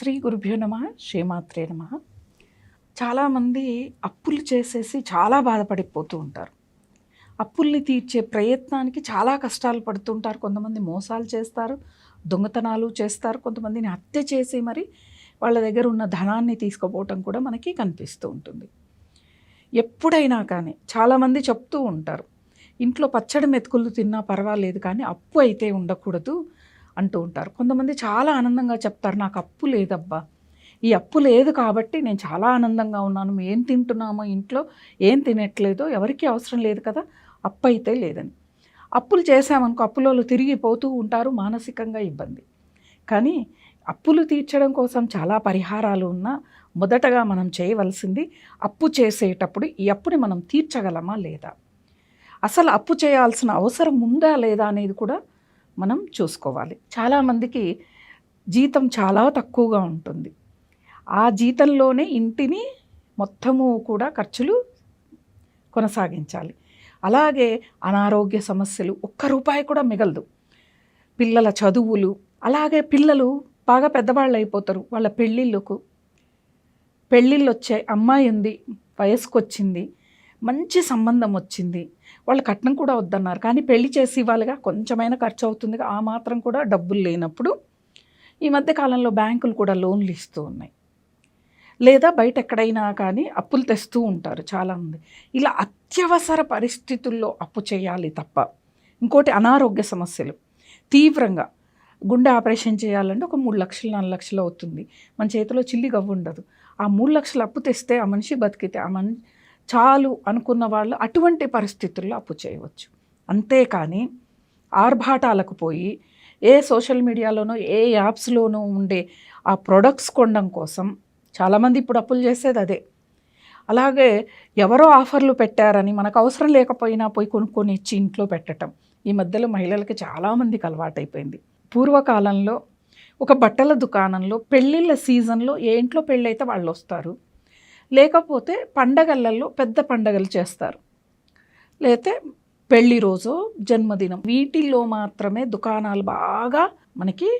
శ్రీ గురుభ్యో నమ శ్రీమాత్రే నమ. చాలామంది అప్పులు చేసేసి చాలా బాధపడిపోతూ ఉంటారు. అప్పుల్ని తీర్చే ప్రయత్నానికి చాలా కష్టాలు పడుతుంటారు కొంతమంది మోసాలు చేస్తారు దొంగతనాలు చేస్తారు కొంతమందిని హత్య చేసి మరి వాళ్ళ దగ్గర ఉన్న ధనాన్ని తీసుకుపోవటం కూడా మనకి కనిపిస్తూ ఉంటుంది. ఎప్పుడైనా కానీ చాలామంది చెప్తూ ఉంటారు ఇంట్లో పచ్చడి మెతుకులు తిన్నా పర్వాలేదు కానీ అప్పు అయితే ఉండకూడదు అంటూ ఉంటారు. కొంతమంది చాలా ఆనందంగా చెప్తారు నాకు అప్పు లేదబ్బా. ఈ అప్పు లేదు కాబట్టి నేను చాలా ఆనందంగా ఉన్నాను. మేము ఏం తింటున్నామో ఇంట్లో ఏం తినట్లేదో ఎవరికీ అవసరం లేదు కదా అప్పు అయితే లేదని. అప్పులు చేసామనుకో అప్పులలో తిరిగి పోతూ ఉంటారు మానసికంగా ఇబ్బంది. కానీ అప్పులు తీర్చడం కోసం చాలా పరిహారాలు ఉన్నా మొదటగా మనం చేయవలసింది అప్పు చేసేటప్పుడు ఈ అప్పుని మనం తీర్చగలమా లేదా? అసలు అప్పు చేయాల్సిన అవసరం ఉందా లేదా అనేది కూడా మనం చూసుకోవాలి. చాలామందికి జీతం చాలా తక్కువగా ఉంటుంది. ఆ జీతంలోనే ఇంటిని మొత్తము కూడా ఖర్చులు కొనసాగించాలి. అలాగే అనారోగ్య సమస్యలు ఒక్క రూపాయి కూడా మిగలదు. పిల్లల చదువులు అలాగే పిల్లలు బాగా పెద్దవాళ్ళు అయిపోతారు. వాళ్ళ పెళ్ళిళ్ళకు పెళ్ళిళ్ళు వచ్చాయి అమ్మాయి ఉంది వయసుకు వచ్చింది మంచి సంబంధం వచ్చింది. వాళ్ళు కట్నం కూడా వద్దన్నారు. కానీ పెళ్ళి చేసి ఇవ్వాలిగా కొంచెమైనా ఖర్చు అవుతుంది ఆ మాత్రం కూడా డబ్బులు లేనప్పుడు ఈ మధ్య కాలంలో బ్యాంకులు కూడా లోన్లు ఇస్తూ ఉన్నాయి. లేదా బయట ఎక్కడైనా కానీ అప్పులు తెస్తూ ఉంటారు చాలామంది. ఇలా అత్యవసర పరిస్థితుల్లో అప్పు చేయాలి తప్ప ఇంకోటి అనారోగ్య సమస్యలు. తీవ్రంగా గుండె ఆపరేషన్ చేయాలంటే ఒక మూడు లక్షలు నాలుగు లక్షలు అవుతుంది. మన చేతిలో చిల్లి గవ్వు ఉండదు. ఆ మూడు లక్షలు అప్పు తెస్తే ఆ మనిషి బతికితే ఆ మనిషి చాలు అనుకున్న వాళ్ళు అటువంటి పరిస్థితుల్లో అప్పు చేయవచ్చు. అంతేకాని ఆర్భాటాలకు పోయి ఏ సోషల్ మీడియాలోనో ఏ యాప్స్లోనో ఉండే ఆ ప్రొడక్ట్స్ కొనడం కోసం చాలామంది ఇప్పుడు అప్పులు చేసేది అదే. అలాగే ఎవరో ఆఫర్లు పెట్టారని మనకు అవసరం లేకపోయినా పోయి కొనుక్కొని ఇచ్చి ఇంట్లో పెట్టడం ఈ మధ్యలో మహిళలకి చాలామందికి అలవాటైపోయింది. పూర్వకాలంలో ఒక బట్టల దుకాణంలో పెళ్ళిళ్ళ సీజన్లో ఏ ఇంట్లో పెళ్ళైతే వాళ్ళు వస్తారు లేకపోతే పండగలలో పెద్ద పండగలు చేస్తారు. లేతే పెళ్ళి రోజు జన్మదినం వీటిల్లో మాత్రమే దుకాణాలు బాగా మనకి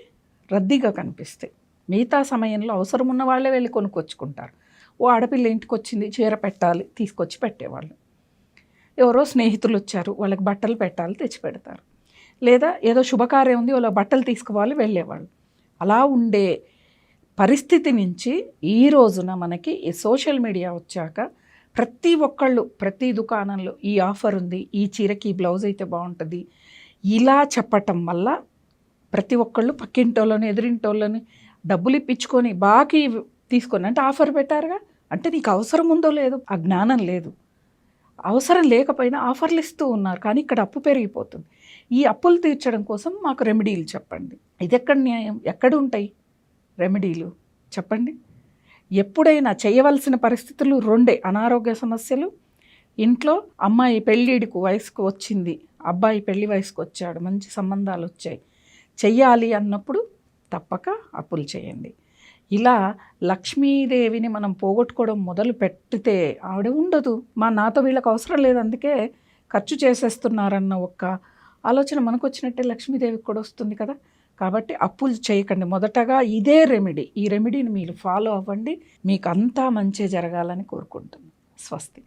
రద్దీగా కనిపిస్తాయి. మిగతా సమయంలో అవసరం ఉన్న వాళ్ళే వెళ్ళి కొనుక్కొచ్చుకుంటారు. ఓ ఆడపిల్ల ఇంటికి వచ్చింది చీర పెట్టాలి తీసుకొచ్చి పెట్టేవాళ్ళు. ఎవరో స్నేహితులు వచ్చారు వాళ్ళకి బట్టలు పెట్టాలి తెచ్చి పెడతారు. లేదా ఏదో శుభకార్యం ఉంది వాళ్ళ బట్టలు తీసుకోవాలి వెళ్ళేవాళ్ళు. అలా ఉండే పరిస్థితి నుంచి ఈ రోజున మనకి ఈ సోషల్ మీడియా వచ్చాక ప్రతి ఒక్కళ్ళు ప్రతి దుకాణంలో ఈ ఆఫర్ ఉంది ఈ చీరకి ఈ బ్లౌజ్ అయితే బాగుంటుంది. ఇలా చెప్పటం వల్ల ప్రతి ఒక్కళ్ళు పక్కింటోళ్ళని ఎదురింటోళ్ళని డబ్బులు ఇప్పించుకొని బాకీ తీసుకొని అంటే ఆఫర్ పెట్టారుగా? అంటే నీకు అవసరం ఉందో లేదో ఆ జ్ఞానం లేదు. అవసరం లేకపోయినా ఆఫర్లు ఇస్తూ ఉన్నారు కానీ ఇక్కడ అప్పు పెరిగిపోతుంది. ఈ అప్పులు తీర్చడం కోసం మాకు రెమెడీలు చెప్పండి. ఇది ఎక్కడ న్యాయం? ఎక్కడ ఉంటాయి? రెమెడీలు. చెప్పండి. ఎప్పుడైనా చేయవలసిన పరిస్థితులు రెండే. అనారోగ్య సమస్యలు ఇంట్లో అమ్మాయి పెళ్ళిడికి వయసుకు వచ్చింది అబ్బాయి పెళ్ళి వయసుకు వచ్చాడు మంచి సంబంధాలు వచ్చాయి. చెయ్యాలి అన్నప్పుడు తప్పక అప్పులు చేయండి. ఇలా లక్ష్మీదేవిని మనం పోగొట్టుకోవడం మొదలు పెట్టితే ఆవిడ ఉండదు. మా నాతో వీళ్ళకి అవసరం లేదు అందుకే ఖర్చు చేసేస్తున్నారన్న ఒక్క ఆలోచన మనకు వచ్చినట్టే లక్ష్మీదేవికి కూడా వస్తుంది కదా. కాబట్టి అప్పులు చేయకండి. మొదటగా ఇదే రెమెడీ. ఈ రెమెడీని మీరు ఫాలో అవ్వండి. మీకు అంతా మంచి జరగాలని కోరుకుంటున్నాను. స్వస్తి.